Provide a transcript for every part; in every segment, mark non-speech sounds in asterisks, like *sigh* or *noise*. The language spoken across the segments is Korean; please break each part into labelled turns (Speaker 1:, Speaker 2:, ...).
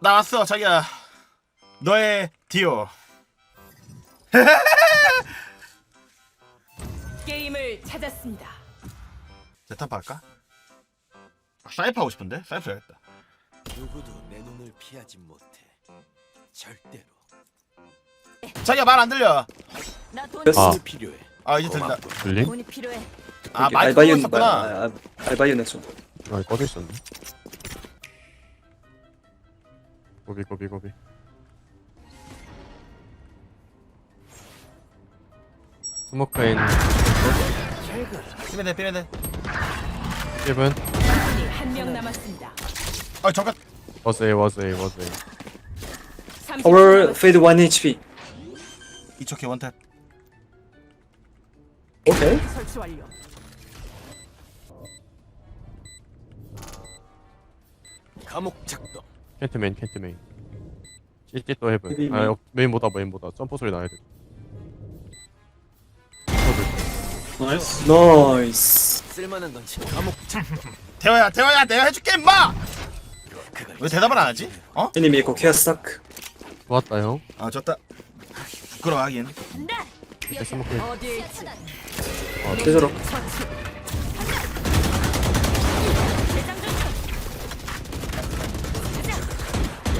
Speaker 1: 나왔어 자기야 너의 디오 *laughs*
Speaker 2: 게임을 찾았습니다.
Speaker 1: 제탑 할까? 사이프 하고 싶은데? 사이프 해야겠다
Speaker 3: 누구도 내 눈을 피하지 못해. 절대로.
Speaker 1: 자기야 말 안 들려
Speaker 2: 나 돈,
Speaker 4: 아.
Speaker 3: 돈이 필요해.
Speaker 1: 아 이제 들린다
Speaker 4: 들림?
Speaker 2: 돈이 필요해.
Speaker 1: 아 마이크 끄고. 있었구나
Speaker 5: buy you next one.
Speaker 4: 아 꺼져 있었네 고비 고비 고비 스모크인
Speaker 1: 피면 돼 피면 돼
Speaker 4: 1분
Speaker 2: 적군이 한 명 남았습니다.
Speaker 1: 아 잠깐
Speaker 4: was A was A was A
Speaker 2: 30초
Speaker 5: Our
Speaker 2: 남았습니다.
Speaker 5: fade 1 HP.
Speaker 1: 이쪽에 원탭
Speaker 5: Okay.
Speaker 2: 설치 완료.
Speaker 3: 감옥 작동.
Speaker 4: 캔트 메인 캔트 메인 CT 또
Speaker 5: 메인.
Speaker 4: 아 어, 메인 보다 메인 보다 점프 소리 나야 돼
Speaker 5: Nice.
Speaker 3: 쓸만한 건 지금 감옥.
Speaker 1: 대화야 *laughs* 대화야 내가 해줄게 임마 왜 대답을 안 하지? 어?
Speaker 5: Enemy echo care stuck.
Speaker 4: 좋았다 형
Speaker 1: 아 졌다 부끄러워 하긴
Speaker 4: 이제 스모크인
Speaker 2: 어디에 있지?
Speaker 5: 되도록.
Speaker 2: 처치.
Speaker 4: 네, 소메인
Speaker 1: 원이야 앵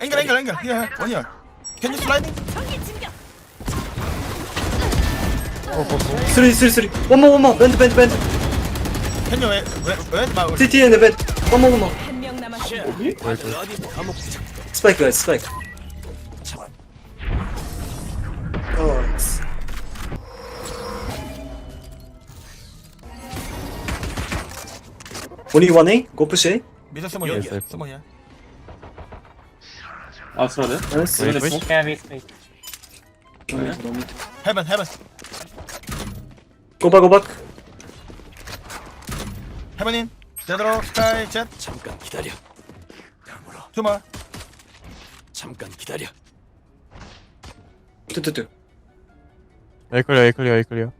Speaker 1: 글 앵글 앵글 예 원이야 캔유 슬라이딩?
Speaker 2: 전기 진격.
Speaker 5: Three, three, three. One more, one more. Bend, bend, bend.
Speaker 1: 캔유 왜왜왜
Speaker 5: CT and the bend. One more, one more.
Speaker 2: 한명 남았습니다.
Speaker 3: 다들 어디 감옥 작동.
Speaker 5: Spike, guys. Spike. Only one A. Go push A.
Speaker 1: 미드 스모이야
Speaker 4: 여기야.
Speaker 1: 스모이야
Speaker 6: Outside
Speaker 5: Nice.
Speaker 4: Wait,
Speaker 6: Wait,
Speaker 4: wait.
Speaker 6: smoke. Yeah, wait.
Speaker 5: No need, no need.
Speaker 1: 헤븐 헤븐
Speaker 5: Go back, go back.
Speaker 1: 헤븐인 제대로 스카이
Speaker 3: jet그 잠깐 기다려.
Speaker 1: 투마
Speaker 3: 잠깐 기다려.
Speaker 5: Two.
Speaker 4: A 클리어 A 클리어 A 클리어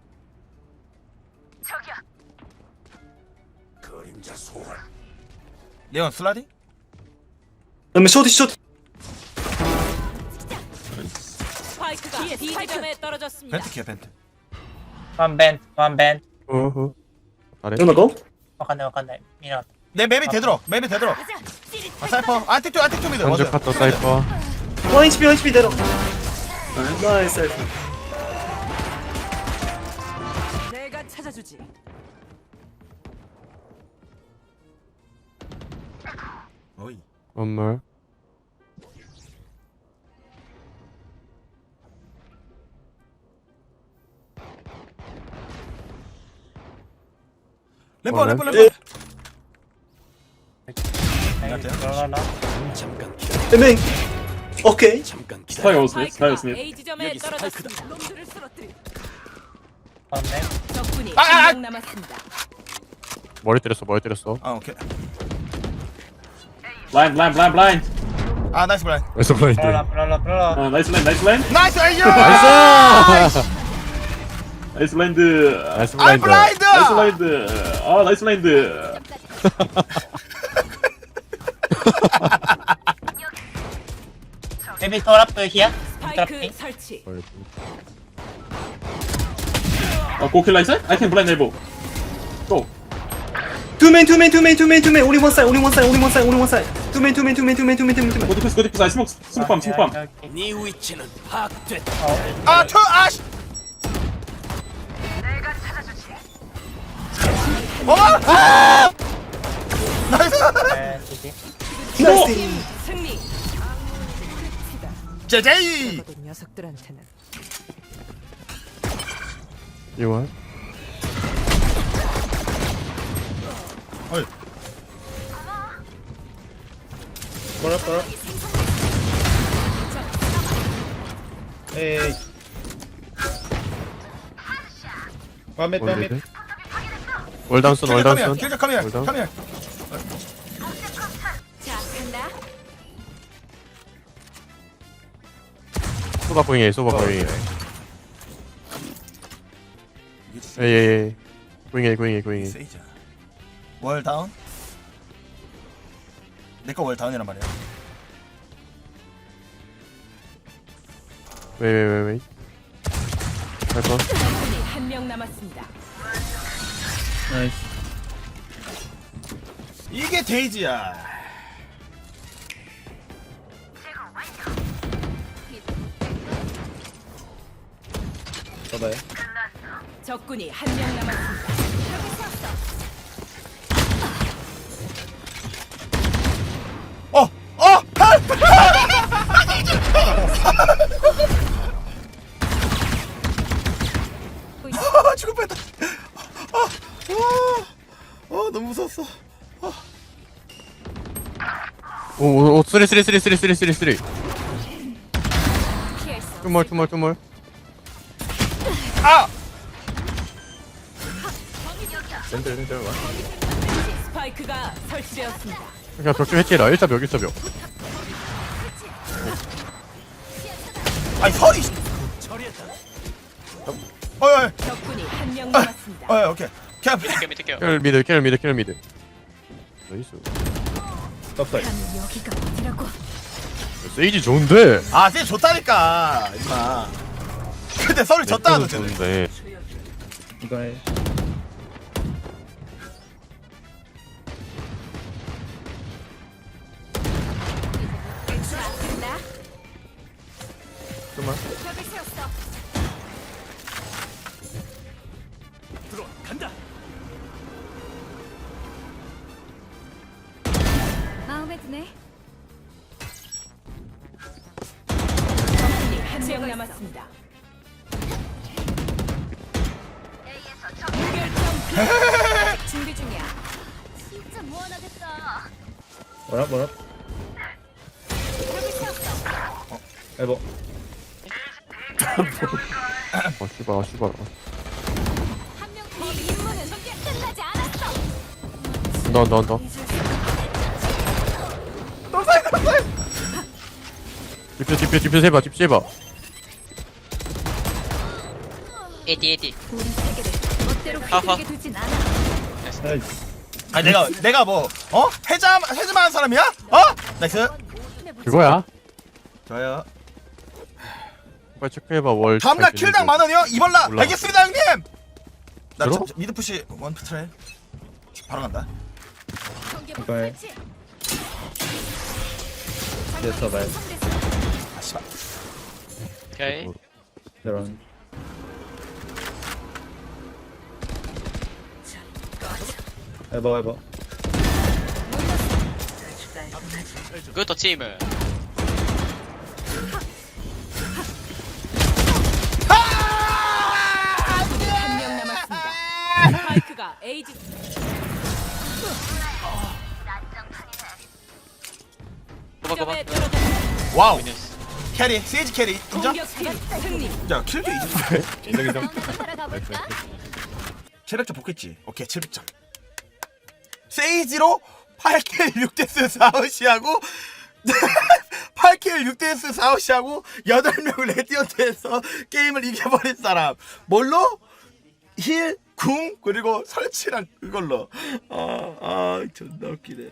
Speaker 1: 레온 슬라디?
Speaker 5: 그다음에 쇼디 쇼디.
Speaker 2: 스파이크가 B
Speaker 1: 벤트 키야 벤트.
Speaker 6: One band,
Speaker 4: 어허.
Speaker 6: 누나 고? 와칸다, 와칸다. 미나.
Speaker 1: 내 맵이 되도록 맵이 되도록. 아, 사이퍼. 안티투 안티투 미드 먼저.
Speaker 4: 먼저 사이퍼.
Speaker 5: 어, 1HP 1HP 대로
Speaker 2: 나이스 나이스
Speaker 1: 어이.
Speaker 4: 엄마.
Speaker 1: 램퍼
Speaker 4: 어,
Speaker 1: 램퍼
Speaker 4: 네.
Speaker 1: 램퍼.
Speaker 6: 네,
Speaker 3: 잠깐 에밍.
Speaker 5: 오케이.
Speaker 3: 잠깐 기다려.
Speaker 6: 사이오스.
Speaker 2: 사이오스.
Speaker 3: 여기
Speaker 2: 떨어졌습니다. 놈들을 쓰러뜨리. 맞네.
Speaker 1: 아! 아, 아!
Speaker 4: 머리 때렸어 머리 때렸어
Speaker 1: 아 오케이.
Speaker 6: Blind, blind, blind, blind.
Speaker 1: 아 나이스 브라이
Speaker 4: 나이스 블라인드
Speaker 6: 라라, 라라, 라라. Uh, nice land, nice land.
Speaker 1: 나이스 에이요
Speaker 4: 나이스
Speaker 6: Nice land.
Speaker 4: 나이스
Speaker 1: 아
Speaker 4: 블라인드
Speaker 1: 블라인드
Speaker 6: Nice land. 아, nice land. Maybe throw up here.
Speaker 2: 스파이크 설치.
Speaker 6: Oh, go kill Lisa? I can blind elbow. Go.
Speaker 5: Two main, two main, two main, two main, two main. Only one side, only one side, only one side, only one side. Two main, two main, two main, two main, two main, two main, two
Speaker 6: Go
Speaker 5: main.
Speaker 6: defuse, go defuse. I smoke, smoke bomb, smoke bomb.
Speaker 3: 네 위치는 파악됐다.
Speaker 1: 아투 아씨 어? 아! 나이스
Speaker 5: Nice.
Speaker 2: 승리.
Speaker 1: 제제이
Speaker 2: 적어도 녀석들한테는
Speaker 4: 이원
Speaker 1: 어이
Speaker 7: 에이.
Speaker 4: 월다운슨
Speaker 1: 킬카미야
Speaker 4: 월다운.
Speaker 1: 카미야
Speaker 2: 자 간다.
Speaker 4: 소바 고잉해 소바 에이 에이 고잉해 고잉해 고잉해
Speaker 1: 세이자. 월 다운 내거 월 다운이란 말이야.
Speaker 4: 웨이 웨이 웨이 웨이 할거
Speaker 2: 적군이 한 명 남았습니다.
Speaker 7: 나이스.
Speaker 1: 이게 데이지야.
Speaker 7: 써봐요.
Speaker 2: 적군이 한 명 남았습니다.
Speaker 1: 어! 어! 헬프! 아, 죽을 뻔했다 아, 아, 아, 너무 무서웠어.
Speaker 4: 오오 쓰리 쓰리 쓰리 쓰리 쓰리 쓰리 쓰리.
Speaker 2: 수
Speaker 4: 투몰 투몰 투몰
Speaker 1: 아!
Speaker 4: 랜들 랜들 와.
Speaker 2: 스파이크가 설치되었습니다.
Speaker 4: 그냥 벽좀 해치라. 1차 벽 1차 벽.
Speaker 1: 아니 설이! 어이
Speaker 2: 적군이 한 명 남았습니다.
Speaker 1: 어이 오케이 그냥
Speaker 4: 킬 미드 킬 미드 킬 미드 나이스.
Speaker 7: 떴어요.
Speaker 2: 여기가 어디라고?
Speaker 4: 세이지 좋은데?
Speaker 1: 아 쟤 좋다니까 임마. 근데 설을 졌다 하도 쟤네
Speaker 4: 좋은데.
Speaker 7: 이거
Speaker 2: 해나
Speaker 4: 좀만
Speaker 2: 마음에 드네. 적군이 한명 남았습니다. 무결점 *laughs* 준비 중이야. 진짜 무한하겠다.
Speaker 7: 뭐라 뭐라
Speaker 2: 세웠어.
Speaker 7: 엘보
Speaker 4: 어 *laughs* 씨발 어 씨발
Speaker 2: 한명 이 임무는 끝나지 않았어.
Speaker 4: 언더 언 딥표 딥표 딥표 세봐 딥표 세봐
Speaker 8: 에디 에디
Speaker 2: 우리 세계를 멋대로
Speaker 8: 아하.
Speaker 2: 휘두르게 두진 않아.
Speaker 7: 나이스
Speaker 1: 아니 내가 내가 뭐 어? 해자 해자만 사람이야? 어? 나이스
Speaker 4: 그거야
Speaker 1: 좋아요
Speaker 4: 빨리 체크해봐 월
Speaker 1: 다음날
Speaker 4: 잘
Speaker 1: 킬당. 만 원이요? 이발라
Speaker 4: 올라가.
Speaker 1: 알겠습니다 형님 나
Speaker 4: 들어?
Speaker 1: 저, 미드 푸시 원 트레 바로 간다
Speaker 7: 이제
Speaker 1: 아 씨발
Speaker 8: 오케이.
Speaker 7: 이런 엘보 엘보
Speaker 8: 그것도
Speaker 1: 와우. 캐리 세이지 캐리 인정?
Speaker 2: 승리.
Speaker 1: 야 킬도 이제 *laughs*
Speaker 4: 인정 인정.
Speaker 1: 체력점 복했지. 오케이 700점. 세이지로 8킬 6데스 4호시하고 8킬 *laughs* 6데스 4호시하고 8명을 레디언트에서 게임을 이겨버린 사람. 뭘로? 힐, 궁, 그리고 설치랑 그걸로. 아 아 존나 웃기네